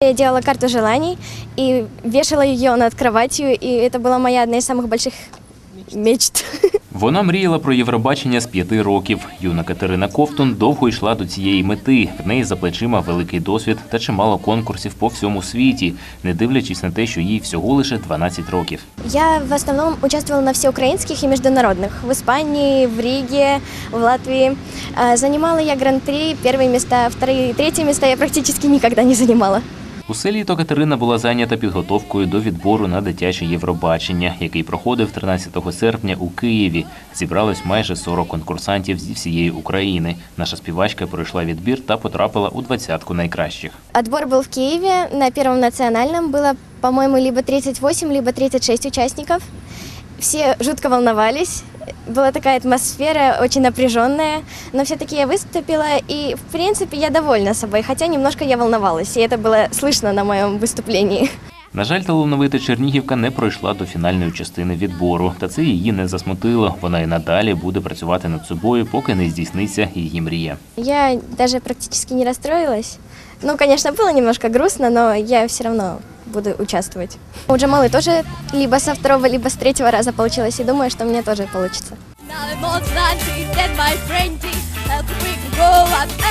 Я делала карту желаний и вешала ее над кроватью, и это была моя одна из самых больших мечт. Вона мріяла про Євробачення з п'яти років. Юна Катерина Ковтун довго йшла до цієї мети. В неї за плечима великий досвід та чимало конкурсів по всьому світі, не дивлячись на те, що їй всього лише 12 років. Я в основном участвовала на всеукраинских и международных. В Испании, в Риге, в Латвии. А, Занимала я гран-при, первые места, вторые, третьи места я практически никогда не занимала. Усе літо Катерина була зайнята підготовкою до відбору на дитяче Євробачення, який проходив 13 серпня у Києві. Зібралось майже 40 конкурсантів зі всієї України. Наша співачка пройшла відбір та потрапила у двадцятку найкращих. Отбор был в Киеве. На первом национальном было, по-моему, либо 38, либо 36 участников. Все жутко волновались Была такая атмосфера очень напряженная, но все-таки я выступила, и в принципе я довольна собой, хотя немножко я волновалась, и это было слышно на моем выступлении. На жаль, талановита Чернігівка не пройшла до фінальної частини відбору, та це її не засмутило. Вона і надалі буде працювати над собою, поки не здійсниться її мрія. Я даже практически не расстроилась. Ну, конечно, было немножко грустно, но я все равно буду участвовать. У Джамалы тоже либо со второго, либо с третьего раза получилось, и думаю, что у меня тоже получится. Now I'm on that street my friend thinks uh, a quick go up.